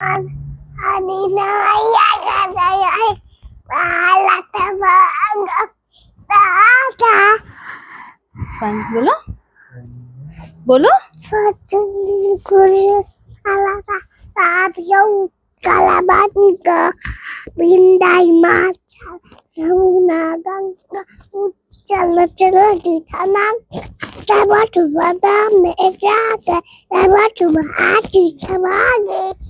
con con đi nói ra ra ra ra và là ta vợ ăn đó cha bạn बोलो बोलो कालाबाद का बिंदाई माचा नमुना गंगा चलो चलो दीदा नाम तब चुबा दाम में जाकर तब चुबा आची चमागे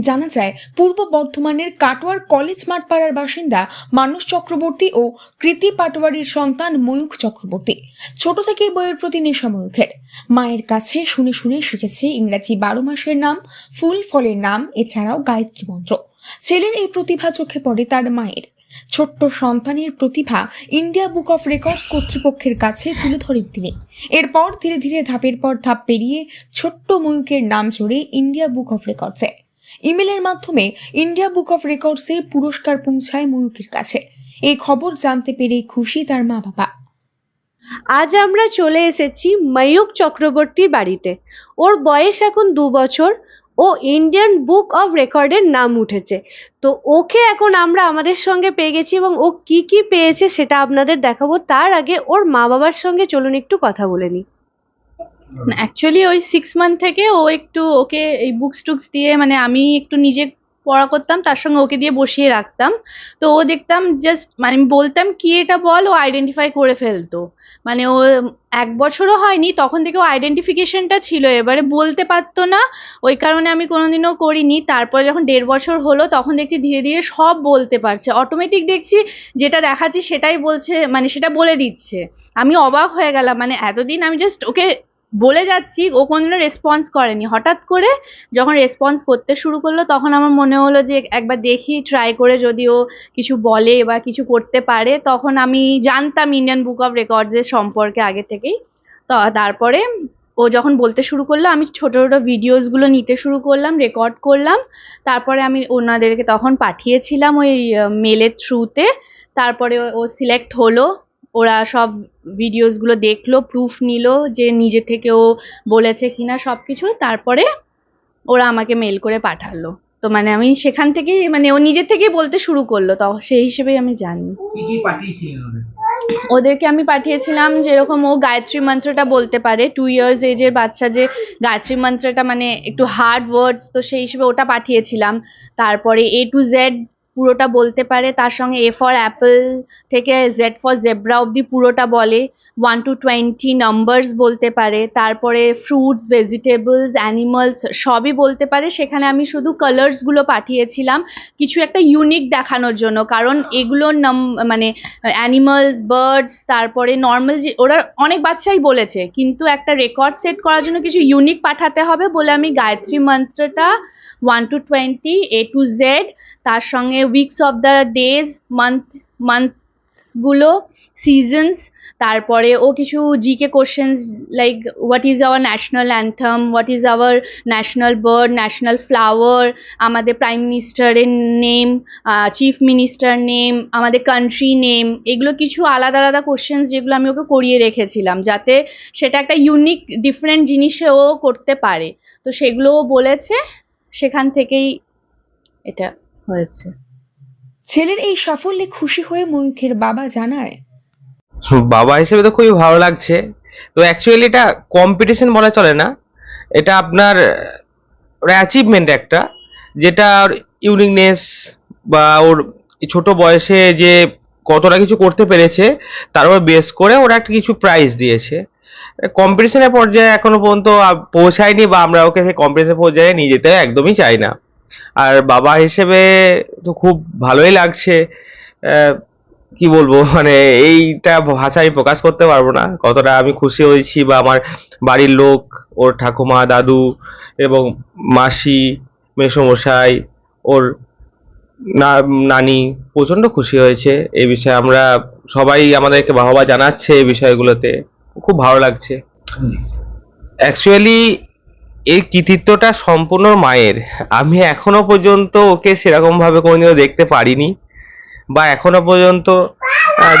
জানা যায়, পূর্ব বর্ধমানের কাটোয়ার কলেজ মাঠপাড়ার বাসিন্দা মানস চক্রবর্তী ও কৃতি পাটোয়ারির সন্তান ময়ূখ চক্রবর্তী। ছোট থেকেই বইয়ের প্রতি নেশা ময়ূখের। মায়ের কাছে শুনে শুনে শিখেছে ইংরাজি বারো মাসের নাম, ফুল ফলের নাম, এছাড়াও গায়ত্রী মন্ত্র। ছেলের এই প্রতিভা চোখে পড়ে তার মায়ের। ছোট্ট সন্তানের প্রতিভা ইন্ডিয়া বুক অফ রেকর্ডস কর্তৃপক্ষের কাছে তুলে ধরেন তিনি। এরপর ধীরে ধীরে ধাপের পর ধাপ পেরিয়ে ছোট্ট ময়ূকের নাম জড়ে ইন্ডিয়া বুক অফ রেকর্ডসে। ইমেলের মাধ্যমে ইন্ডিয়া বুক অফ রেকর্ডসে পুরস্কার পৌঁছায় ময়ূকের কাছে। এই খবর জানতে পেরে খুশি তার মা বাবা আজ আমরা চলে এসেছি ময়ূক চক্রবর্তীর বাড়িতে। ওর বয়স এখন দু বছর ও ইন্ডিয়ান বুক অফ রেকর্ডের নাম উঠেছে। তো ওকে এখন আমরা আমাদের সঙ্গে পেয়ে গেছি এবং ও কি কি পেয়েছে সেটা আপনাদের দেখাবো। তার আগে ওর মা বাবার সঙ্গে চলুন একটু কথা বলে নিই। অ্যাকচুয়ালি ওই সিক্স মান্থ থেকে ও একটু ওকে এই বুকস টুকস দিয়ে মানে আমি একটু নিজে পড়া করতাম, তার সঙ্গে ওকে দিয়ে বসিয়ে রাখতাম। তো ও দেখতাম জাস্ট মানে আমি বলতাম, কি এটা বল? ও আইডেন্টিফাই করে ফেলতো। মানে ও এক বছরও হয়নি, তখন থেকে ও আইডেন্টিফিকেশনটা ছিল। এবারে বলতে পারতো না, ওই কারণে আমি কোনোদিনও করিনি। তারপর যখন দেড় বছর হলো, তখন দেখছি ধীরে ধীরে সব বলতে পারছে। অটোমেটিক দেখছি যেটা দেখাচ্ছি সেটাই বলছে মানে সেটা বলে দিচ্ছে। আমি অবাক হয়ে গেলাম মানে এতদিন আমি জাস্ট ওকে বলে যাচ্ছি, ও কোনোদিনও রেসপন্স করেনি। হঠাৎ করে যখন রেসপন্স করতে শুরু করল, তখন আমার মনে হলো যে, একবার দেখি ট্রাই করে যদি ও কিছু বলে বা কিছু করতে পারে, তখন আমি জানতাম ইন্ডিয়ান বুক অফ রেকর্ডসের সম্পর্কে আগে থেকেই। তো, তারপরে ও যখন বলতে শুরু করল, আমি ছোট ছোট ভিডিওসগুলো নিতে শুরু করলাম রেকর্ড করলাম। তারপরে আমি ওনাদেরকে তখন পাঠিয়েছিলাম ওই মেলের থ্রুতে তারপরে ও- ও সিলেক্ট হলো। ওরা সব ভিডিওসগুলো দেখল প্রুফ নিল যে নিজে থেকে ও বলেছে কিনা সব কিছু তারপরে ওরা আমাকে মেল করে পাঠালো। তো মানে আমি সেখান থেকেই মানে ও নিজের থেকেই বলতে শুরু করল তো সেই হিসেবেই আমি জানি। ওদেরকে আমি পাঠিয়েছিলাম যেরকম ও গায়ত্রী মন্ত্রটা বলতে পারে টু ইয়ার্স এজের বাচ্চা যে গায়ত্রী মন্ত্রটা মানে একটু হার্ড ওয়ার্ডস তো সেই হিসেবে ওটা পাঠিয়েছিলাম। তারপরে এ টু জেড পুরোটা বলতে পারে, তার সঙ্গে এ ফর অ্যাপেল থেকে জেড ফর জেব্রা অবধি পুরোটা বলে। ওয়ান টু টোয়েন্টি নাম্বারস বলতে পারে, তারপরে ফ্রুটস ভেজিটেবলস অ্যানিমালস সবই বলতে পারে। সেখানে আমি শুধু কালার্সগুলো পাঠিয়েছিলাম, কিছু একটা ইউনিক দেখানোর জন্য, কারণ এগুলোর নাম মানে অ্যানিমালস বার্ডস তারপরে নর্মাল যে, ওরা অনেক বাচ্চাই বলেছে, কিন্তু একটা রেকর্ড সেট করার জন্য কিছু ইউনিক পাঠাতে হবে বলে আমি গায়ত্রী মন্ত্রটা one two twenty A to Z তার সঙ্গে weeks of the days month মান্থসগুলো seasons তারপরে ও কিছু GK questions like what is our national anthem what is our national bird national flower আমাদের প্রাইম মিনিস্টারের নেম চিফ মিনিস্টার নেম আমাদের country name এগুলো কিছু আলাদা আলাদা কোশ্চেন্স যেগুলো আমি ওকে করিয়ে রেখেছিলাম, যাতে সেটা একটা ইউনিক ডিফারেন্ট জিনিসে ও করতে পারে। তো সেগুলো ও বলেছে। সেখান থেকেই এটা হয়েছে। ছেলের এই সাফল্যে খুশি হয়ে ময়ূখের বাবা জানায় বাবা হিসেবে তো খুবই ভালো লাগছে। তো অ্যাকচুয়ালি এটা কম্পিটিশন বলা চলে না। এটা আপনার ওর অ্যাচিভমেন্ট একটা যেটা ওর ইউনিকনেস বা ওর এই ছোট বয়সে যে কতটা কিছু করতে পেরেছে তার উপর বেস করে ওরা একটা কিছু প্রাইজ দিয়েছে। কম্পিটিশনের পর্যায়ে এখনও পর্যন্ত পৌঁছায়নি বা আমরা ওকে সেই কম্পিটিশন পর্যায়ে নিয়ে যেতে একদমই চাই না। আর বাবা হিসেবে তো খুব ভালোই লাগছে। কি বলব মানে এইটা ভাষায় প্রকাশ করতে পারব না। কতটা আমি খুশি হয়েছি বা আমার বাড়ির লোক, ওর ঠাকুমা, দাদু এবং মাসি, মেসোমশাই, ওর নানি প্রচণ্ড খুশি হয়েছে। এই বিষয়ে আমরা সবাই আমাদেরকে বাহবা জানাচ্ছে এই বিষয়গুলোতে। খুব ভালো লাগছে। অ্যাকচুয়ালি এই কৃতিত্বটা সম্পূর্ণ মায়ের। আমি এখনও পর্যন্ত ওকে সেরকম ভাবে কোনোদিনও দেখতে পারিনি বা এখনও পর্যন্ত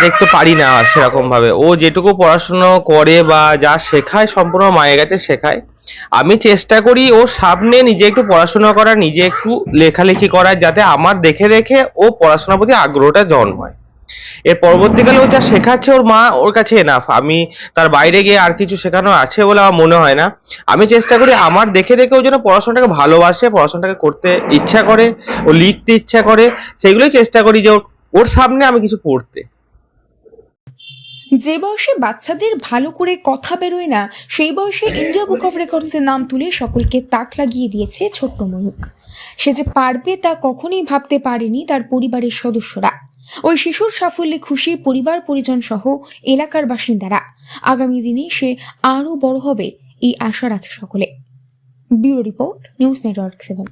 দেখতে পারি না সেরকম ভাবে ও যেটুকু পড়াশুনো করে বা যা শেখায় সম্পূর্ণ মায়ের কাছে শেখায়। আমি চেষ্টা করি ওর সামনে নিজে একটু পড়াশোনা করা, নিজে একটু লেখালেখি করার যাতে আমার দেখে দেখে ও পড়াশোনার প্রতি আগ্রহটা জন্মায়। এর পরবর্তীকালে ও যা শেখাচ্ছে ওর মা ওর কাছে এনাফ আমি তার বাইরে গিয়ে আর কিছু শেখানো আছে বলে আমার মনে হয় না। আমি চেষ্টা করি আমার দেখে দেখে ও যেন পড়াশোনাটাকে ভালোবাসে, পড়াশোনাটাকে করতে ইচ্ছা করে, ও লিখতে ইচ্ছা করে, সেগুলোই চেষ্টা করি যে ওর- সামনে আমি কিছু পড়তে। যে বয়সে বাচ্চাদের ভালো করে কথা বেরোয় না, সেই বয়সে ইন্ডিয়া বুক অফ রেকর্ডসের নাম তুলে সকলকে তাক লাগিয়ে দিয়েছে ছোট্ট ময়ূক সে যে পারবে তা কখনোই ভাবতে পারেনি তার পরিবারের সদস্যরা। ওই শিশুর সাফল্যে খুশি পরিবার, পরিজন সহ এলাকার বাসিন্দারা। আগামী দিনে সে আরও বড় হবে এই আশা রাখে সকলে। Bureau report, news network seven.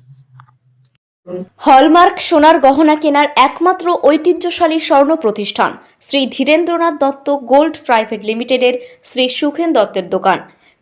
Hallmark সোনার গহনা কেনার একমাত্র ঐতিহ্যশালী স্বর্ণ প্রতিষ্ঠান শ্রী ধীরেন্দ্রনাথ দত্ত গোল্ড প্রাইভেট লিমিটেডের শ্রী সুখেন দত্তের দোকান।